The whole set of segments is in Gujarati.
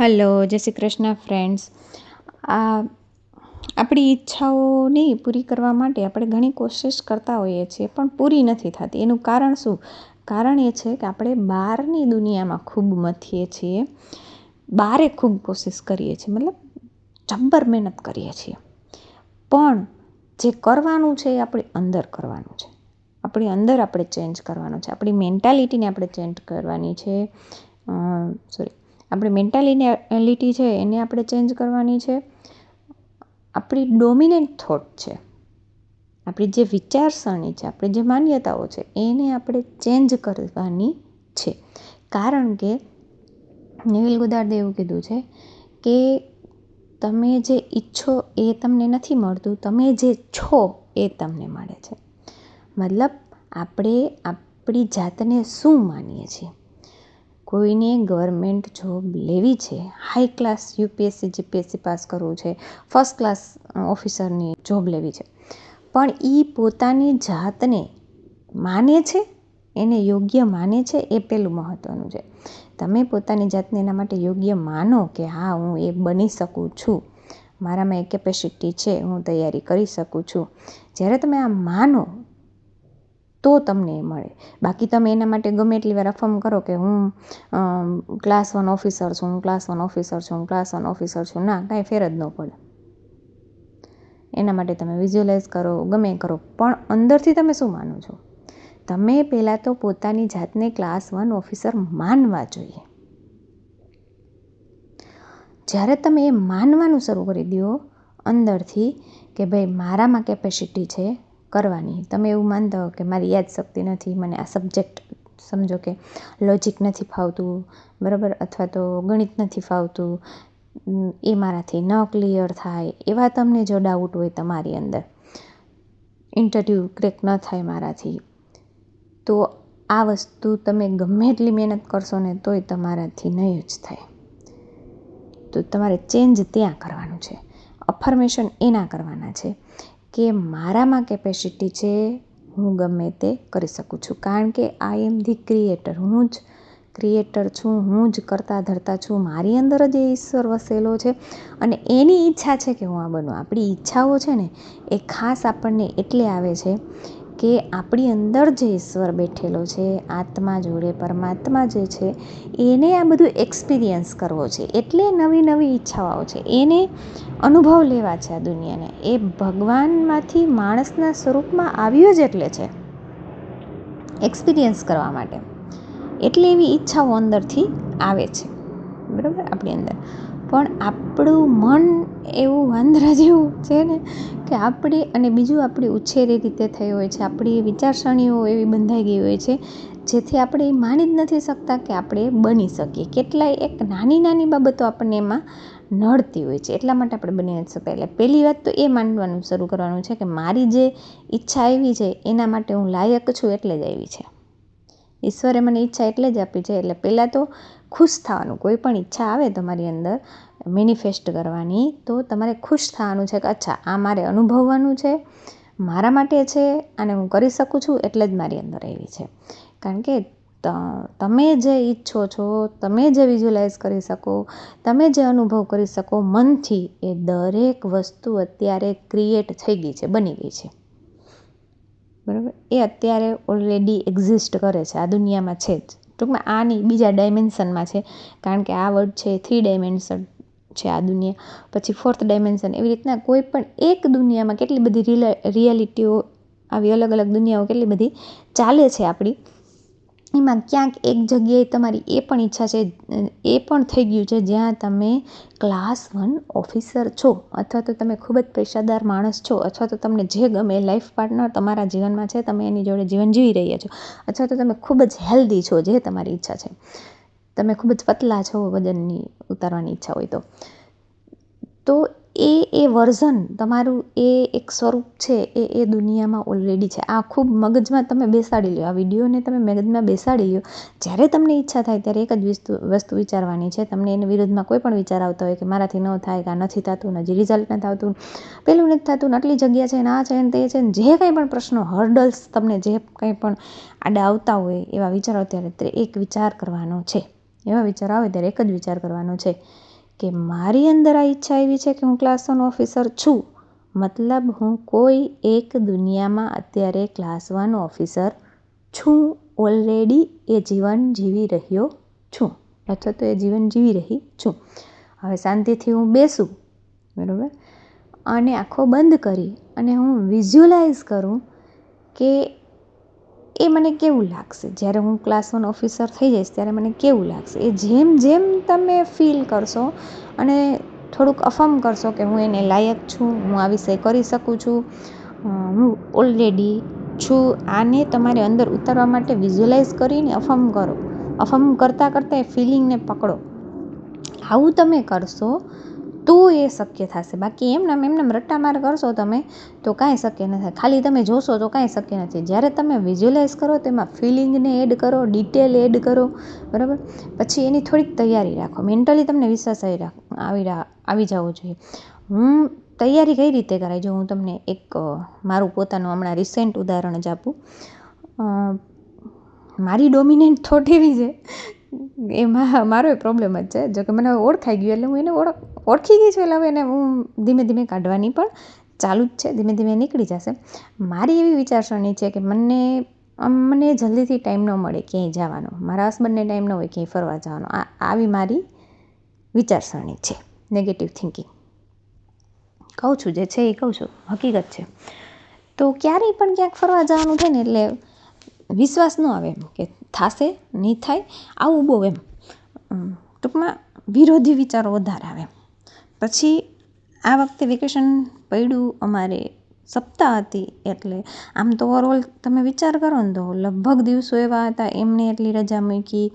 હલો જય શ્રી કૃષ્ણ ફ્રેન્ડ્સ આ આપણી ઈચ્છાઓને પૂરી કરવા માટે આપણે ઘણી કોશિશ કરતા હોઈએ છીએ, પણ પૂરી નથી થતી. એનું કારણ શું? કારણ એ છે કે આપણે બહારની દુનિયામાં ખૂબ મથીએ છીએ. બારે ખૂબ કોશિશ કરીએ છીએ. મતલબ જબ્બર મહેનત કરીએ છીએ. પણ જે કરવાનું છે એ આપણી અંદર કરવાનું છે. આપણી અંદર આપણે ચેન્જ કરવાનું છે. આપણી મેન્ટાલિટીને આપણે ચેન્જ કરવાની છે. સોરી આપણી મેન્ટાલિટી છે એને આપણે ચેન્જ કરવાની છે. આપણી ડોમિનેન્ટ થોટ છે. આપણી જે વિચારસરણી છે, આપણી જે માન્યતાઓ છે, એને આપણે ચેન્જ કરવાની છે. કારણ કે નિવિલ ગુદાર્દે એવું કીધું છે કે તમે જે ઈચ્છો એ તમને નથી મળતું, તમે જે છો એ તમને મળે છે. મતલબ, આપણે આપણી જાતને શું માનીએ છીએ? કોઈને ગવર્મેન્ટ જોબ લેવી છે? High class UPSC, GPSC pass કરવું છે. ફર્સ્ટ ક્લાસ ઓફિસરની જોબ લેવી છે. પણ એ પોતાની જાતને માને છે? એને યોગ્ય માને છે? એ પહેલું મહત્ત્વનું છે. તમે પોતાની જાતને એના માટે યોગ્ય માનો કે, હા, હું એ બની શકું છું. મારામાં એ કેપેસિટી છે. હું તૈયારી કરી શકું છું. જ્યારે તમે આ માનો તો તમને એ મળે. બાકી તમે એના માટે ગમે એટલી વાર અફર્મ કરો કે હું ક્લાસ વન ઓફિસર છું, હું ક્લાસ વન ઓફિસર છું, હું ક્લાસ વન ઓફિસર છું, ના, કાંઈ ફેર જ ન પડે. એના માટે તમે વિઝ્યુઅલાઇઝ કરો, ગમે કરો, પણ અંદરથી તમે શું માનો છો? તમે પહેલાં તો પોતાની જાતને ક્લાસ વન ઓફિસર માનવા જોઈએ. જ્યારે તમે એ માનવાનું શરૂ કરી દો અંદરથી કે ભાઈ મારામાં કેપેસિટી છે કરવાની. તમે એવું માનતા હો કે મારી યાદશક્તિ નથી, મને આ સબ્જેક્ટ સમજો કે લોજિક નથી ફાવતું, બરાબર? અથવા તો ગણિત નથી ફાવતું એ મારાથી ન ક્લિયર થાય, એવા તમને જો ડાઉટ હોય તમારી અંદર ઇન્ટરવ્યૂ ક્રેક ન થાય મારાથી, તો આ વસ્તુ તમે ગમે એટલી મહેનત કરશો ને તોય તમારાથી નહીં જ થાય. તો તમારે ચેન્જ ત્યાં કરવાનું છે. અફર્મેશન એના કરવાના છે. કે મારામાં કેપેસિટી છે, હું ગમે તે કરી શકું છું. કારણ કે આઈ એમ ધી ક્રિએટર હું જ ક્રિએટર છું, હું જ કરતા ધરતા છું. મારી અંદર જ એ ઈશ્વર વસેલો છે અને એની ઈચ્છા છે કે હું આ બનું. આપણી ઈચ્છાઓ છે ને એ ખાસ આપણને એટલે આવે છે કે આપણી અંદર જે ઈશ્વર બેઠેલો છે, આત્મા જોડે, પરમાત્મા જે છે, એને આ બધું એક્સપિરિયન્સ કરવો છે. એટલે નવી નવી ઈચ્છાઓ છે. એને અનુભવ લેવા છે આ દુનિયાને. એ ભગવાનમાંથી માણસના સ્વરૂપમાં આવ્યો જ એટલે છે. એક્સપિરિયન્સ કરવા માટે. એટલે એવી ઈચ્છાઓ અંદરથી આવે છે. બરાબર? આપણી અંદર. પણ આપણું મન એવું વાંદરા જેવું છે ને કે આપણે અને બીજું આપણી ઉછેરી રીતે થઈ હોય છે. આપણી વિચારસરણીઓ એવી બંધાઈ ગઈ હોય છે, જેથી આપણે એ માની જ નથી શકતા કે આપણે બની શકીએ. કેટલાય એક નાની નાની બાબતો આપણને એમાં નડતી હોય છે. એટલા માટે આપણે બની નથી શકતા. એટલે પહેલી વાત તો એ માનવાનું શરૂ કરવાનું છે કે મારી જે ઈચ્છા આવી છે, એના માટે હું લાયક છું એટલે જ આવી છે. ઈશ્વરે મને ઈચ્છા એટલે જ આપી છે. એટલે પહેલાં તો ખુશ થવાનું. કોઈ પણ ઈચ્છા આવે તમારી અંદર મેનિફેસ્ટ કરવાની, તો તમારે ખુશ થવાનું છે કે અચ્છા, આ મારે અનુભવવાનું છે, મારા માટે છે અને હું કરી શકું છું એટલે જ મારી અંદર આવી છે. કારણ કે તમે જે ઈચ્છો છો, તમે જે વિઝ્યુલાઇઝ કરી શકો, તમે જે અનુભવ કરી શકો, મનથી એ દરેક વસ્તુ અત્યારે ક્રિએટ થઈ ગઈ છે, બની ગઈ છે. બરાબર? એ અત્યારે ઓલરેડી એક્ઝિસ્ટ કરે છે, આ દુનિયામાં છે જ. ટૂંકમાં આ નહીં, બીજા ડાયમેન્શનમાં છે. કારણ કે આ વર્ડ છે થ્રી ડાયમેન્શન છે આ દુનિયા. પછી ફોર્થ ડાયમેન્શન એવી રીતના કોઈ પણ એક દુનિયામાં કેટલી બધી રિયાલિટીઓ આવી અલગ અલગ દુનિયાઓ કેટલી બધી ચાલે છે આપણી. એમાં ક્યાંક એક જગ્યાએ તમારી એ પણ ઈચ્છા છે, એ પણ થઈ ગયું છે જ્યાં તમે ક્લાસ વન ઓફિસર છો અથવા તો તમે ખૂબ જ પૈસાદાર માણસ છો અથવા તો તમને જે ગમે લાઈફ પાર્ટનર તમારા જીવનમાં છે તમે એની જોડે જીવન જીવી રહ્યા છો અથવા તો તમે ખૂબ જ હેલ્ધી છો જે તમારી ઈચ્છા છે. તમે ખૂબ જ પતલા છો વજનની ઉતારવાની ઈચ્છા હોય તો. તો એ એ વર્ઝન તમારું એ એક સ્વરૂપ છે, એ એ દુનિયામાં ઓલરેડી છે. આ ખૂબ મગજમાં તમે બેસાડી લો આ વિડીયોને તમે મગજમાં બેસાડી લો જ્યારે તમને ઈચ્છા થાય ત્યારે એક જ વસ્તુ વસ્તુ વિચારવાની છે. તમને એની વિરુદ્ધમાં કોઈ પણ વિચાર આવતા હોય કે મારાથી ન થાય કે આ નથી થતું હજી રિઝલ્ટ નથી આવતું પેલું નથી થતું આટલી જગ્યા છે, ને આ છે, ને તે છે, ને જે કંઈ પણ પ્રશ્નો હર્ડલ્સ તમને જે કંઈ પણ આડા આવતા હોય એવા વિચારો ત્યારે એક વિચાર કરવાનો છે. એવા વિચાર આવે ત્યારે એક જ વિચાર કરવાનો છે. કે મારી અંદર આ ઈચ્છા એવી છે કે હું ક્લાસ વન ઓફિસર છું. મતલબ હું કોઈ એક દુનિયામાં અત્યારે ક્લાસ વન ઓફિસર છું. ઓલરેડી એ જીવન જીવી રહ્યો છું. અથવા તો એ જીવન જીવી રહી છું. હવે શાંતિથી હું બેસું, બરાબર? અને આંખો બંધ કરી અને હું વિઝ્યુલાઇઝ કરું કે એ મને કેવું લાગશે? જ્યારે હું ક્લાસ વન ઓફિસર થઈ જઈશ, ત્યારે મને કેવું લાગશે? એ જેમ જેમ તમે ફીલ કરશો અને થોડુંક અફર્મ કરશો કે હું એને લાયક છું, હું આ વિષય કરી શકું છું હું ઓલરેડી છું, આને તમારે અંદર ઉતારવા માટે વિઝ્યુલાઇઝ કરીને અફર્મ કરો. અફર્મ કરતાં કરતાં એ ફિલિંગને પકડો. આવું તમે કરશો તો એ શક્ય થશે. બાકી એમને એમને રટ્ટા માર કરશો તમે, તો કાંઈ શક્ય ન થાય ખાલી તમે જોશો તો કાંઈ શક્ય નથી. જ્યારે તમે વિઝ્યુલાઇઝ કરો, તેમાં ફિલિંગને એડ કરો ડિટેલ એડ કરો, બરાબર? પછી એની થોડીક તૈયારી રાખો. મેન્ટલી તમને વિશ્વાસ આવી આવી જવો જોઈએ. હું તૈયારી કઈ રીતે કરાય? જો હું તમને એક મારું પોતાનું હમણાં રિસેન્ટ ઉદાહરણ જ આપું. મારી ડોમિનેન્ટ થોટ એવી છે એમાં મારો એ પ્રોબ્લેમ જ છે. જો કે મને ઓળખાઈ ગયું એટલે હું એને ઓળખ, ઓળખી ગઈ છું એટલે હવે એને હું ધીમે ધીમે કાઢવાની પણ ચાલુ જ છે. ધીમે ધીમે નીકળી જશે. મારી એવી વિચારસરણી છે કે મને મને જલ્દીથી ટાઈમ ન મળે ક્યાંય જવાનો. મારા હસબન્ડને ટાઈમ ન હોય ક્યાંય ફરવા જવાનો. આ, આવી મારી વિચારસરણી છે. નેગેટિવ થિંકિંગ કહું છું જે છે એ કહું છું. હકીકત છે. તો ક્યારેય પણ ક્યાંક ફરવા જવાનું થાય ને એટલે વિશ્વાસ ન આવે એમ કે થશે, નહીં થાય, આવું બહુ એમ. ટૂંકમાં વિરોધી વિચારો વધારે આવે. પછી આ વખતે વેકેશન પડ્યું અમારે સપ્તાહ હતી એટલે આમ તો ઓવરઓલ તમે વિચાર કરો ને તો લગભગ દિવસો એવા હતા, એમને એટલી રજા મૂકી.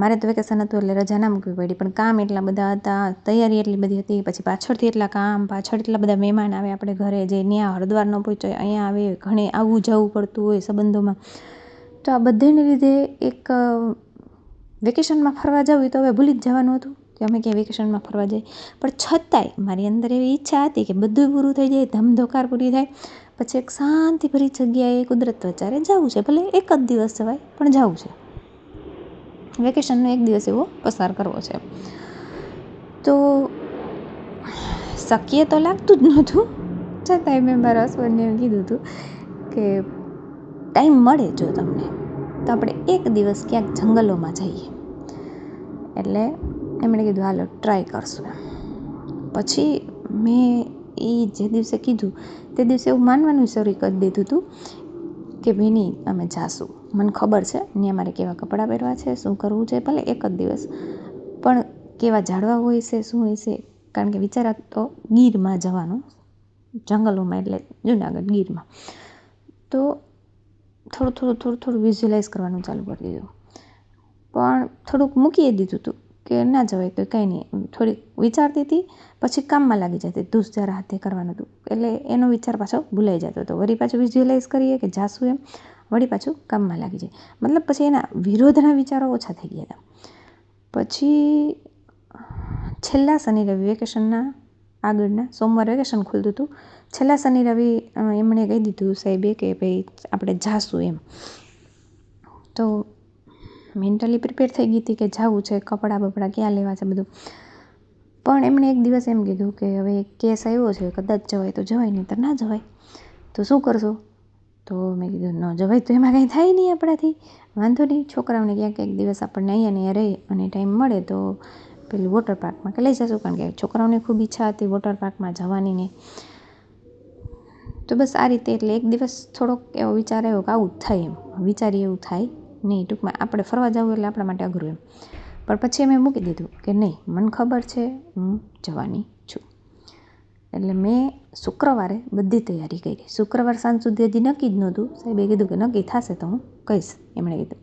મારે તો વેકેશન હતું એટલે રજા ના મૂકવી પડી, પણ કામ એટલા બધા હતા, તૈયારી એટલી બધી હતી, પછી પાછળથી એટલા કામ, પાછળ એટલા બધા મહેમાન આવે, આપણે ઘરે જે ત્યાં હરદ્વાર ન પહોંચાય, અહીંયા આવે, ઘણે આવવું જવું પડતું હોય સંબંધોમાં. તો આ બધાને લીધે એક વેકેશનમાં ફરવા જવું તો હવે ભૂલી જ જવાનું હતું કે અમે ક્યાંય વેકેશનમાં ફરવા જઈએ. પણ છતાંય મારી અંદર એવી ઈચ્છા હતી કે બધું પૂરું થઈ જાય, ધમધોકાર પૂરી થાય, પછી એક શાંતિભરી જગ્યાએ કુદરત વચારે જવું છે, ભલે એક જ દિવસ જવાય પણ જવું છે. વેકેશનનો એક દિવસ એવો પસાર કરવો છે. તો શક્ય તો લાગતું જ નહોતું. છતાંય મેં મારા હસબન્ડને કીધું હતું કે ટાઈમ મળે જો તમને, તો આપણે એક દિવસ ક્યાંક જંગલોમાં જઈએ. એટલે એમણે કીધું, હાલો ટ્રાય કરશું. પછી મેં એ જે દિવસે કીધું, તે દિવસે એવું માનવાનું શરૂ કરી દીધું હતું કે, ભીની, અમે જાશું. મને ખબર છે ને મારે કેવા કપડાં પહેરવા છે, શું કરવું છે, ભલે એક જ દિવસ. પણ કેવા ઝાડવા હોય છે, શું હોય છે, કારણ કે વિચાર તો ગીરમાં જવાનું, જંગલોમાં એટલે જુનાગઢ ગીરમાં. તો થોડું થોડું થોડું થોડું વિઝ્યુલાઇઝ કરવાનું ચાલુ કરી દીધું. પણ થોડુંક મૂકી દીધું હતું કે ના જવાય તો કંઈ નહીં. થોડીક વિચારતી હતી, પછી કામમાં લાગી જતી. ધૂસ જરા હાથે કરવાનું હતું. એટલે એનો વિચાર પાછો ભૂલાઈ જતો હતો. વળી પાછું વિઝ્યુલાઇઝ કરીએ કે જાશું એમ, વળી પાછું કામમાં લાગી જાય. મતલબ પછી એના વિરોધના વિચારો ઓછા થઈ ગયા હતા. પછી છેલ્લા શનિ રવિ વેકેશનના આગળના સોમવારે વેકેશન ખુલતું હતું. છેલ્લા શનિ રવિ એમણે કહી દીધું સાહેબે કે ભાઈ આપણે જાશું એમ. તો મેન્ટલી પ્રિપેર થઈ ગઈ હતી કે જવું છે, કપડાં બપડાં ક્યાં લેવા છે બધું. પણ એમણે એક દિવસ એમ કીધું કે હવે કેસ આવ્યો છે, કદાચ જવાય તો જવાય, નહીં તો ના જવાય. તો શું કરશો? તો મેં કીધું, ન જવાય તો એમાં કંઈ થાય નહીં આપણાથી. વાંધો નહીં, છોકરાઓને ક્યાંક એક દિવસ આપણને અહીંયા ને રહે અને ટાઈમ મળે તો પેલું વોટર પાર્કમાં કે લઈ જશું, કારણ કે છોકરાઓને ખૂબ ઈચ્છા હતી વોટર પાર્કમાં જવાની ને. તો બસ આ રીતે એટલે એક દિવસ થોડોક એવો વિચાર આવ્યો કે આવું થાય એમ. વિચારી એવું થાય નહીં, ટૂંકમાં આપણે ફરવા જવું એટલે આપણા માટે અઘરું એમ. પણ પછી મેં મૂકી દીધું કે નહીં, મને ખબર છે, હું જવાની છું. એટલે મેં શુક્રવારે બધી તૈયારી કરી. શુક્રવાર સાંજ સુધી હજી નક્કી જ નહોતું. સાહેબે કીધું કે નક્કી થશે તો હું કહીશ. એમણે કીધું.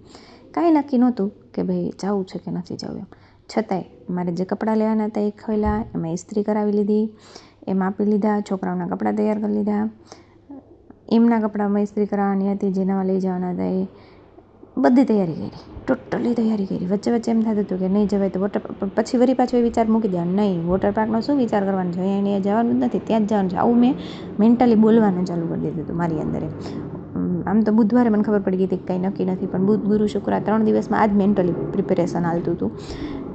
કાંઈ નક્કી નહોતું કે ભાઈ જવું છે કે નથી જવું એમ. છતાંય મારે જે કપડાં લેવાના હતા એ ખોલ્યા એમાં ઇસ્ત્રી કરાવી લીધી, એમ આપી લીધા, છોકરાઓના કપડાં તૈયાર કરી લીધા. એમના કપડાંમાં ઇસ્ત્રી કરાવવાની હતી, જે નવા લઈ જવાના હતા એ. બધી તૈયારી કરી, ટોટલી તૈયારી કરી. વચ્ચે વચ્ચે એમ થતું હતું કે નહીં જવાય તો વોટર પછી વળી પાછો એ વિચાર મૂકી દેવાનો, નહીં, વોટર પાર્કનો શું વિચાર કરવાનો? છે અહીંયા જવાનું જ નથી, ત્યાં જ જવાનું છે. આવું મેં મેન્ટલી બોલવાનું ચાલુ કરી દીધું હતું મારી અંદર આમ તો બુધવારે મને ખબર પડી ગઈ હતી કંઈ નક્કી નથી, પણ બુધ, ગુરુ, શુક્ર ત્રણ દિવસમાં આ જ મેન્ટલી પ્રિપેરેશન હાલતું હતું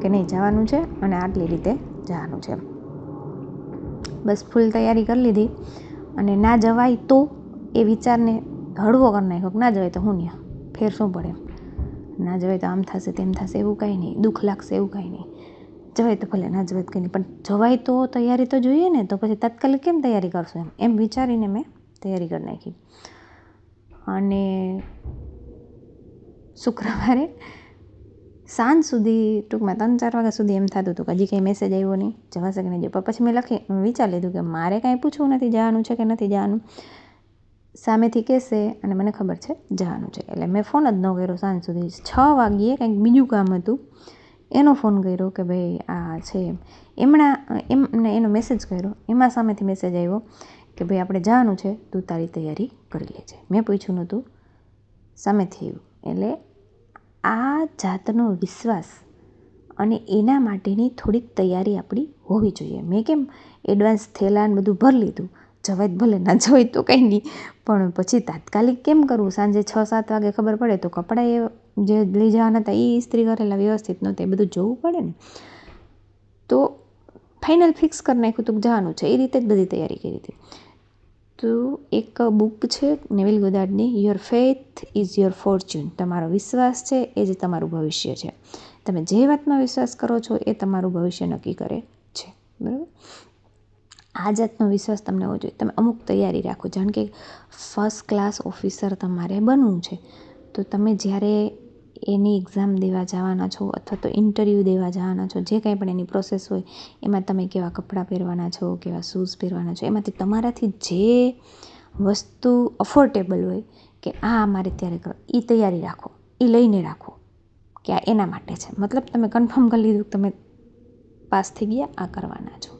કે નહીં, જવાનું છે અને આટલી રીતે જવાનું છે. બસ ફૂલ તૈયારી કરી લીધી અને ના જવાય તો એ વિચારને હળવો કરી નાખ્યો ના જવાય તો હું ત્યાં ફેર શું પડે? ના જવાય તો આમ થશે, તેમ થશે એવું કાંઈ નહીં, દુઃખ લાગશે એવું કાંઈ નહીં. જવાય તો ભલે, ના જવાય કંઈ નહીં, પણ જવાય તો તૈયારી તો જોઈએ ને, તો પછી તાત્કાલિક કેમ તૈયારી કરશો એમ? એમ વિચારીને મેં તૈયારી કરી નાખી. અને શુક્રવારે સાંજ સુધી, ટૂંકમાં ત્રણ ચાર વાગ્યા સુધી એમ થતું હતું કે હજી કંઈ મેસેજ આવ્યો નહીં. જવાશે કે નહીં. જવા પછી મેં લખી વિચાર લીધું કે મારે કાંઈ પૂછવું નથી, જવાનું છે કે નથી જવાનું. સામેથી કહેશે અને મને ખબર છે જવાનું છે. એટલે મેં ફોન જ ન કર્યો સાંજ સુધી. છ વાગ્યે કંઈક બીજું કામ હતું. એનો ફોન કર્યો કે ભાઈ આ છે એમણા એમને એનો મેસેજ કર્યો. એમાં સામેથી મેસેજ આવ્યો કે ભાઈ આપણે જવાનું છે, તું તારી તૈયારી કરી લેજે. મેં પૂછ્યું નહોતું. સામેથી આવ્યું એટલે આ જાતનો વિશ્વાસ અને એના માટેની થોડીક તૈયારી આપણી હોવી જોઈએ. મેં કેમ એડવાન્સ થેલા ને બધું ભરી લીધું? જવાય ભલે, ના જવાય તો કંઈ નહીં. પણ પછી તાત્કાલિક કેમ કરવું? સાંજે છ, સાત વાગે ખબર પડે તો કપડાં એ જે લઈ જવાના હતા એ ઇસ્ત્રી કરેલા, વ્યવસ્થિત નહોતા, એ બધું જોવું પડે ને. તો ફાઇનલ ફિક્સ કરી નાખ્યું તો જવાનું છે. એ રીતે જ બધી તૈયારી કરી હતી. તો એક બુક છે Neville ગોદાર્ડની your faith is your fortune તમારો વિશ્વાસ છે, એ જ તમારું ભવિષ્ય છે. તમે જે વાતમાં વિશ્વાસ કરો છો, એ તમારું ભવિષ્ય નક્કી કરે છે. બરાબર? આ જાતનો વિશ્વાસ તમને હોવો જોઈએ. તમે અમુક તૈયારી રાખો. જાણ કે ફર્સ્ટ ક્લાસ ઓફિસર તમારે બનવું છે. તો તમે જ્યારે એની એક્ઝામ દેવા જવાના છો અથવા તો ઇન્ટરવ્યૂ દેવા જવાના છો, જે કાંઈ પણ એની પ્રોસેસ હોય, એમાં તમે કેવા કપડાં પહેરવાના છો, કેવા શૂઝ પહેરવાના છો, એમાંથી તમારાથી જે વસ્તુ અફોર્ટેબલ હોય કે આ મારે ત્યારે કરો એ તૈયારી રાખો એ લઈને રાખો કે આ એના માટે છે. મતલબ તમે કન્ફર્મ કરી લીધું તમે પાસ થઈ ગયા, આ કરવાના છો.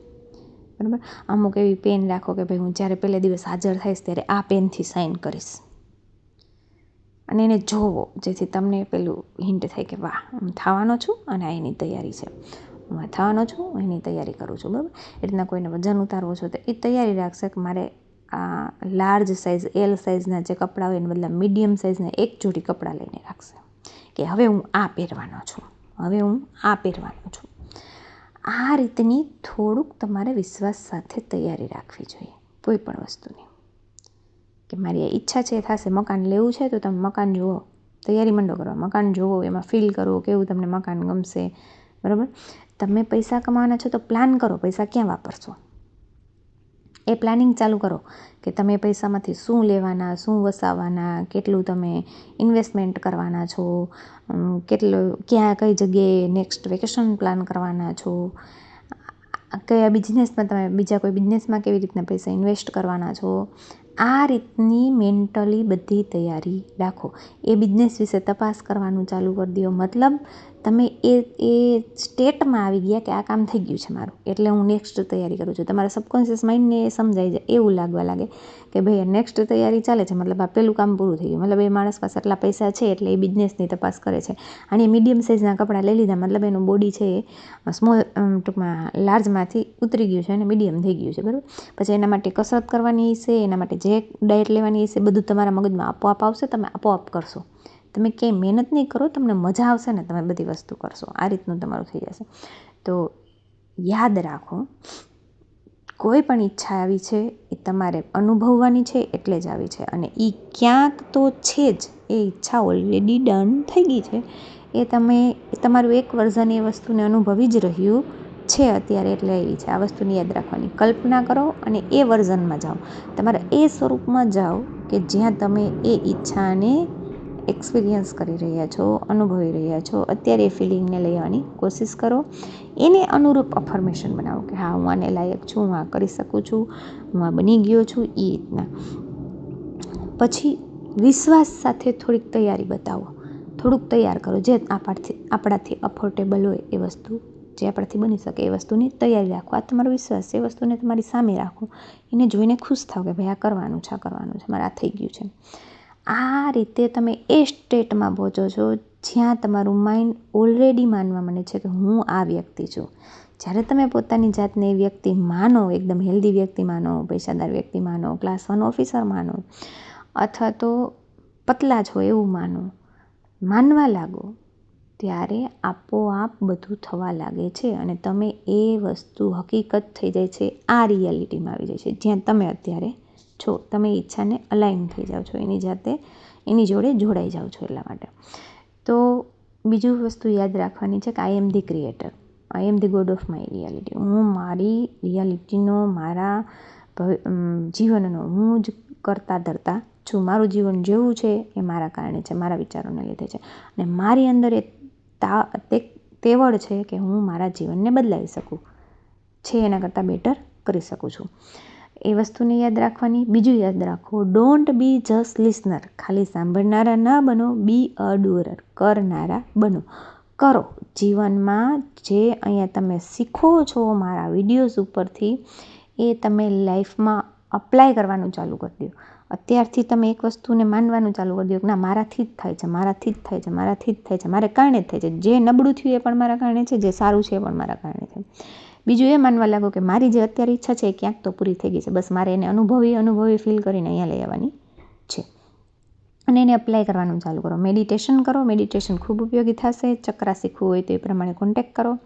બરાબર? અમુક એવી પેન રાખો કે ભાઈ હું જ્યારે પહેલે દિવસ હાજર થઈશ ત્યારે આ પેનથી સાઇન કરીશ. અને એને જોવો. જેથી તમને પેલું હિન્ટ થાય કે વાહ, હું થવાનો છું અને આ એની તૈયારી છે. હું આ થવાનો છું, હું એની તૈયારી કરું છું. બરાબર? એ રીતના કોઈને વજન ઉતારવો છો તો એ તૈયારી રાખશે કે મારે આ લાર્જ સાઇઝ એલ સાઇઝના જે કપડાં હોય એને બદલે મીડિયમ સાઇઝના એક જોડી કપડાં લઈને રાખશે. કે હવે હું આ પહેરવાનો છું. હવે હું આ પહેરવાનો છું. આ રીતની થોડુંક તમારે વિશ્વાસ સાથે તૈયારી રાખવી જોઈએ. કોઈ પણ વસ્તુની. કે મારી ઈચ્છા છે થશે, મકાન લેવું છે તો તમે મકાન જુઓ. તૈયારી મંડો કરવા મકાન જુઓ, એમાં ફીલ કરો કેવું તમને મકાન ગમશે, બરાબર? તમે પૈસા કમાવાના છો તો પ્લાન કરો, પૈસા ક્યાં વાપરશો? એ પ્લાનિંગ ચાલુ કરો કે તમે પૈસામાંથી શું લેવાના, શું વસાવવાના કેટલું તમે ઇન્વેસ્ટમેન્ટ કરવાના છો કેટલું, ક્યાં, કઈ જગ્યાએ નેક્સ્ટ વેકેશન પ્લાન કરવાના છો, કયા બિઝનેસમાં તમે, બીજા કોઈ બિઝનેસમાં કેવી રીતના પૈસા ઇન્વેસ્ટ કરવાના છો આ રીતની મેન્ટલી બધી તૈયારી રાખો. એ બિઝનેસ વિશે તપાસ કરવાનું ચાલુ કરી દો. મતલબ તમે એ એ સ્ટેટમાં આવી ગયા કે આ કામ થઈ ગયું છે મારું, એટલે હું નેક્સ્ટ તૈયારી કરું છું. તમારા સબકોન્શિયસ માઇન્ડને એ સમજાઈ જાય, એવું લાગવા લાગે કે ભાઈ નેક્સ્ટ તૈયારી ચાલે છે, મતલબ આ પહેલું કામ પૂરું થઈ ગયું. મતલબ એ માણસ પાસે આટલા પૈસા છે, એટલે એ બિઝનેસની તપાસ કરે છે. અને એ મીડિયમ સાઇઝના કપડાં લઈ લીધા, મતલબ એનું બોડી છે એ સ્મોલ ટૂંકમાં લાર્જમાંથી ઉતરી ગયું છે અને મીડિયમ થઈ ગયું છે, બરાબર? પછી એના માટે કસરત કરવાની છે, એના માટે જે ડાયટ લેવાની છે, બધું તમારા મગજમાં આપોઆપ આવશે, તમે આપોઆપ કરશો. તમે ક્યાંય મહેનત નહીં કરો, તમને મજા આવશે ને તમે બધી વસ્તુ કરશો. આ રીતનું તમારું થઈ જશે. તો યાદ રાખો, કોઈ પણ ઈચ્છા આવી છે એ તમારે અનુભવવાની છે એટલે જ આવી છે. અને એ ક્યાંક તો છે જ, એ ઈચ્છા ઓલરેડી ડન થઈ ગઈ છે. એ તમે તમારું એક વર્ઝન એ વસ્તુને અનુભવી જ રહ્યું છે અત્યારે એટલે એવી છે. આ વસ્તુને યાદ રાખવાની. કલ્પના કરો અને એ વર્ઝનમાં જાઓ. તમારા એ સ્વરૂપમાં જાઓ કે જ્યાં તમે એ ઈચ્છાને એક્સપિરિયન્સ કરી રહ્યા છો, અનુભવી રહ્યા છો, અત્યારે એ ફિલિંગને લેવાની કોશિશ કરો. એને અનુરૂપ અફર્મેશન બનાવો કે હા, હું આને લાયક છું, હું આ કરી શકું છું, હું આ બની ગયો છું એ રીતના. પછી વિશ્વાસ સાથે થોડીક તૈયારી બતાવો. થોડુંક તૈયાર કરો. જે આપણાથી આપણાથી અફોર્ટેબલ હોય એ વસ્તુ, જે આપણાથી બની શકે એ વસ્તુની તૈયારી રાખો. આ તમારો વિશ્વાસ એ વસ્તુને તમારી સામે રાખો. એને જોઈને ખુશ થાવ કે ભાઈ, આ કરવાનું છે, આ કરવાનું છે, મારે આ થઈ ગયું છે. આ રીતે તમે એ સ્ટેટમાં પહોંચો છો જ્યાં તમારું માઇન્ડ ઓલરેડી માનવા માંડે છે કે હું આ વ્યક્તિ છું. જ્યારે તમે પોતાની જાતને એ વ્યક્તિ માનો, એકદમ હેલ્ધી વ્યક્તિ માનો, પૈસાદાર વ્યક્તિ માનો ક્લાસ વન ઓફિસર માનો, અથવા તો પતલા છો એવું માનો, માનવા લાગો, ત્યારે આપોઆપ બધું થવા લાગે છે અને તમે એ વસ્તુ હકીકત થઈ જાય છે, આ રિયાલિટીમાં આવી જાય છે. જ્યાં તમે અત્યારે છો, તમે ઈચ્છાને અલાઈન થઈ જાઓ છો, એની જાતે એની જોડે જોડાઈ જાઓ છો એટલા માટે. તો બીજું વસ્તુ યાદ રાખવાની છે કે I am the creator I am the god of my reality હું મારી રિયાલિટીનો મારા જીવનનો, હું જ કરતા ધરતા છું. મારું જીવન જેવું છે એ મારા કારણે છે, મારા વિચારોને લીધે છે. અને મારી અંદર એ તા, તે, તેવડ છે કે હું મારા જીવનને બદલાવી શકું. છે એના કરતાં બેટર કરી શકું છું. એ વસ્તુને યાદ રાખવાની. બીજું યાદ રાખો ડોન્ટ બી જસ્ટ લિસનર ખાલી સાંભળનારા ના બનો બી અ ડુઅરર કરનારા બનો. કરો. જીવનમાં જે અહીંયા તમે શીખો છો મારા વિડીયોઝ ઉપરથી, એ તમે લાઈફમાં અપ્લાય કરવાનું ચાલુ કરી દો. અત્યારથી તમે એક વસ્તુને માનવાનું ચાલુ કરી દો કે ના, મારાથી જ થાય છે, મારાથી જ થાય છે, મારાથી જ થાય છે, મારે કારણે જ થાય છે. જે નબળું થયું એ પણ મારા કારણે છે, જે સારું છે એ પણ મારા કારણે છે. બીજું એ માનવા લાગો કે મારી જે અત્યારે ઈચ્છા છે એ ક્યાંક તો પૂરી થઈ ગઈ છે. બસ મારે એને અનુભવી અનુભવી ફીલ કરીને અહીંયા લઈ આવવાની છે. અને એને અપ્લાય કરવાનું ચાલુ કરો. મેડિટેશન કરો. મેડિટેશન ખૂબ ઉપયોગી થશે. ચક્રા શીખવું હોય તો એ પ્રમાણે કોન્ટેક્ટ કરો.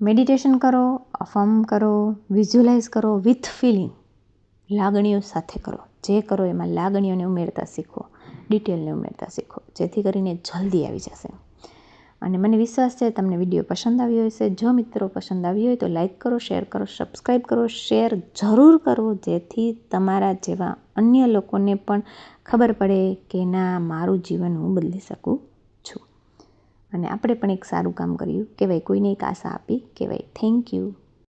મેડિટેશન કરો અફર્મ કરો વિઝ્યુલાઇઝ કરો વિથ ફિલિંગ લાગણીઓ સાથે કરો. જે કરો એમાં લાગણીઓને ઉમેરતા શીખો. ડિટેલને ઉમેરતા શીખો. જેથી કરીને જલ્દી આવી જશે. અને મને વિશ્વાસ છે, તમને વીડિયો પસંદ આવ્યો હશે. જો મિત્રો પસંદ આવ્યો હોય તો લાઈક કરો, શેર કરો સબસ્ક્રાઈબ કરો, શેર જરૂર કરો, જેથી તમારા જેવા અન્ય લોકોને પણ ખબર પડે કે ના, મારું જીવન હું બદલી શકું છું. અને આપણે પણ એક સારું કામ કર્યું. કહેવાય કોઈને એક આશા આપી, કહેવાય થેન્ક યુ